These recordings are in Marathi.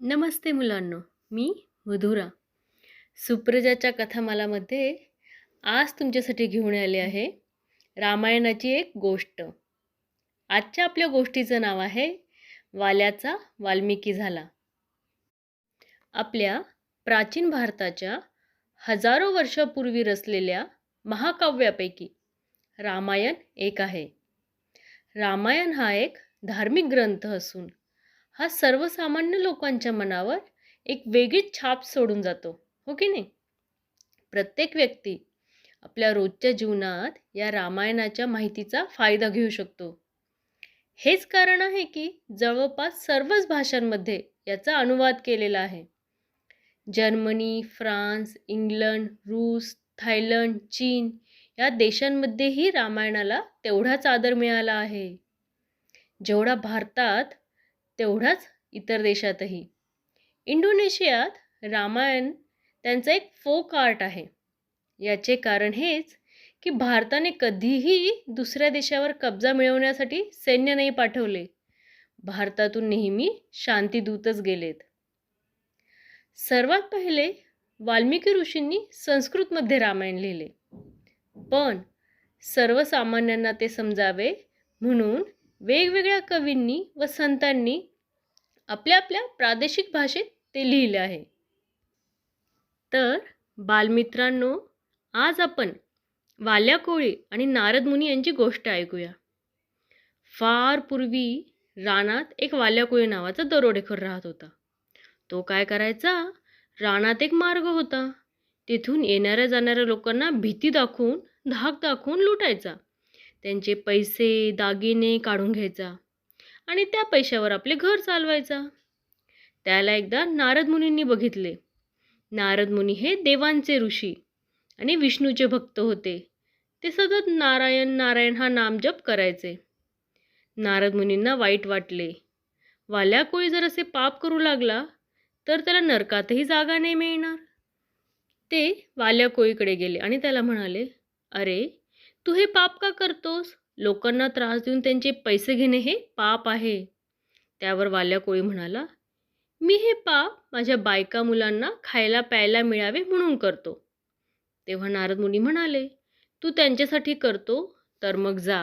नमस्ते मुलांनो मी मधुरा. सुप्रजाच्या कथामालामध्ये आज तुमच्यासाठी घेऊन आले आहे रामायणाची एक गोष्ट. आजच्या आपल्या गोष्टीचं नाव आहे वाल्याचा वाल्मिकी झाला. आपल्या प्राचीन भारताच्या हजारो वर्षापूर्वी रचलेल्या महाकाव्यापैकी रामायण एक आहे. रामायण हा एक धार्मिक ग्रंथ असून हा सर्वसामान्य लोकांच्या मनावर एक वेगळीच छाप सोडून जातो हो की नाही? प्रत्येक व्यक्ती आपल्या रोजच्या जीवनात या रामायणाच्या माहितीचा फायदा घेऊ शकतो. हेच कारण आहे की जवळपास सर्वच भाषांमध्ये याचा अनुवाद केलेला आहे. जर्मनी फ्रान्स इंग्लंड रूस थायलंड चीन या देशांमध्येही रामायणाला तेवढाच आदर मिळाला आहे. जेवढा भारतात तेवढाच इतर देशातही. इंडोनेशियात रामायण त्यांचं एक फोक आर्ट आहे. याचे कारण हेच की भारताने कधीही दुसऱ्या देशावर कब्जा मिळवण्यासाठी सैन्य नाही पाठवले. भारतातून नेहमी शांतीदूतच गेलेत. सर्वात पहिले वाल्मिकी ऋषींनी संस्कृतमध्ये रामायण लिहिले. पण सर्वसामान्यांना ते समजावे म्हणून वेगवेगळ्या कवींनी व संतांनी आपल्या आपल्या प्रादेशिक भाषेत ते लिहिले आहे. तर बालमित्रांनो आज आपण वाल्या कोळी आणि नारद मुनी यांची गोष्ट ऐकूया. फार पूर्वी रानात एक वाल्या कोळी नावाचा दरोडेखोर राहत होता. तो काय करायचा? रानात एक मार्ग होता. तिथून येणाऱ्या जाणाऱ्या लोकांना भीती दाखवून धाक दाखवून लुटायचा. त्यांचे पैसे दागिने काढून घ्यायचा आणि त्या पैशावर आपले घर चालवायचा. त्याला एकदा नारद मुनींनी बघितले. नारद मुनी हे देवांचे ऋषी आणि विष्णूचे भक्त होते. ते सतत नारायण नारायण हा नामजप करायचे. नारद मुनींना वाईट वाटले. वाल्या कोळी जर असे पाप करू लागला तर त्याला नरकातही जागा नाही मिळणार. ते वाल्या कोळीकडे गेले आणि त्याला म्हणाले अरे तू हे पाप का करतोस? लोकांना त्रास देऊन त्यांचे पैसे घेणे हे पाप आहे. त्यावर वाल्या कोळी म्हणाला मी हे पाप माझ्या बायका मुलांना खायला प्यायला मिळावे म्हणून करतो. तेव्हा नारद मुनी म्हणाले तू त्यांच्यासाठी करतो? तर मग जा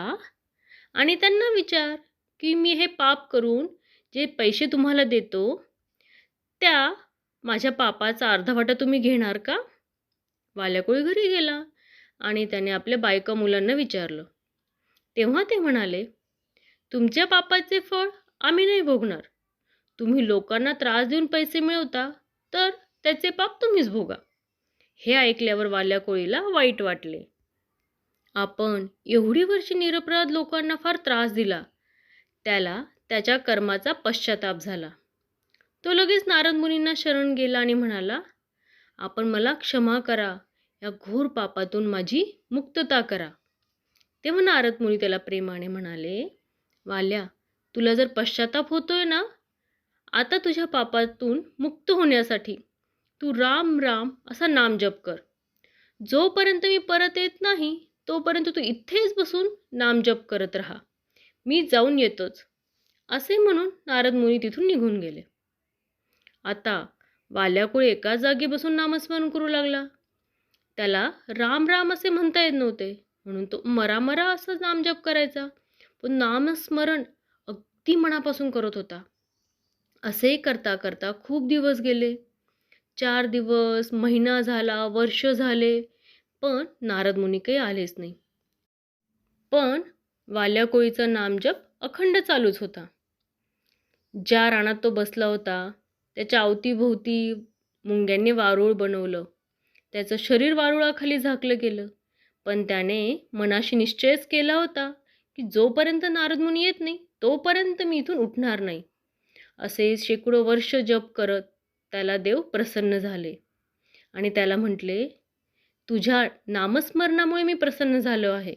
आणि त्यांना विचार की मी हे पाप करून जे पैसे तुम्हाला देतो त्या माझ्या पापाचा अर्धा वाटा तुम्ही घेणार का? वाल्याकोळी घरी गेला. आणि त्याने आपल्या बायका मुलांना विचारलं. तेव्हा ते म्हणाले तुमच्या पापाचे फळ आम्ही नाही भोगणार. तुम्ही लोकांना त्रास देऊन पैसे मिळवता तर त्याचे पाप तुम्हीच भोगा. हे ऐकल्यावर वाल्या कोळीला वाईट वाटले. आपण एवढी वर्षी निरपराध लोकांना फार त्रास दिला. त्याला त्याच्या कर्माचा पश्चाताप झाला. तो लगेच नारद मुनींना शरण गेला आणि म्हणाला आपण मला क्षमा करा. या घोर पापातून माझी मुक्तता करा. तेव्हा नारद मुनी त्याला प्रेमाने म्हणाले वाल्या तुला जर पश्चाताप होतोय ना आता तुझ्या पापातून मुक्त होण्यासाठी तू राम राम असा नाम जप कर. जोपर्यंत मी परत येत नाही तोपर्यंत तू इथेच बसून नाम जप करत राहा. मी जाऊन येतोच. असे म्हणून नारद मुनी तिथून निघून गेले. आता वाल्याकुळे एका जागी बसून नामस्मरण करू लागला. त्याला राम राम असे म्हणता येत नव्हते. म्हणून तो मरा मरा असं नामजप करायचा. पण नामस्मरण अगदी मनापासून करत होता. असे करता करता खूप दिवस गेले. चार दिवस महिना झाला वर्ष झाले. पण नारद मुनी काही आलेच नाही. पण वाल्या कोळीचा नामजप अखंड चालूच होता. ज्या रानात तो बसला होता त्याच्या अवतीभोवती मुंग्यांनी वारूळ बनवलं. त्याचं शरीर वारुळाखाली झाकलं गेलं. पण त्याने मनाशी निश्चयच केला होता की जोपर्यंत नारद मुनी येत नाही तोपर्यंत मी इथून उठणार नाही. असे शेकडो वर्ष जप करत त्याला देव प्रसन्न झाले. आणि त्याला म्हटले तुझ्या नामस्मरणामुळे मी प्रसन्न झालो आहे.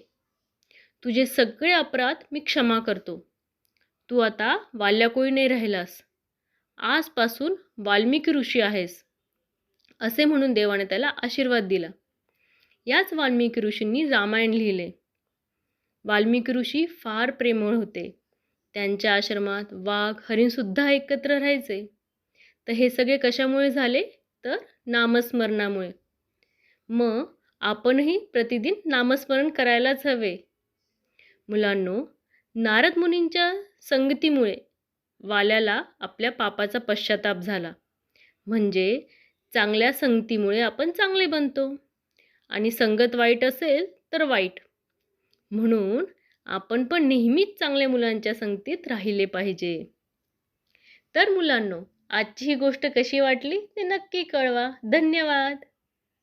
तुझे सगळे अपराध मी क्षमा करतो. तू आता वाल्याकोळी नाही राहिलास. आजपासून वाल्मिकी ऋषी आहेस. असे म्हणून देवाने त्याला आशीर्वाद दिला. याच वाल्मिकी ऋषींनी रामायण लिहिले. वाल्मिकी ऋषी फार प्रेमळ होते. त्यांच्या आश्रमात वाघ हरिणसुद्धा एकत्र राहायचे. तर हे सगळे कशामुळे झाले? तर नामस्मरणामुळे. मग आपणही प्रतिदिन नामस्मरण करायलाच हवे. मुलांनो नारद मुनींच्या संगतीमुळे वाल्याला आपल्या पापाचा पश्चाताप झाला. म्हणजे चांगल्या संगतीमुळे आपण चांगले बनतो. आणि संगत वाईट असेल तर वाईट. म्हणून आपण पण नेहमीच चांगल्या मुलांच्या संगतीत राहिले पाहिजे. तर मुलांनो आजची ही गोष्ट कशी वाटली ते नक्की कळवा. धन्यवाद.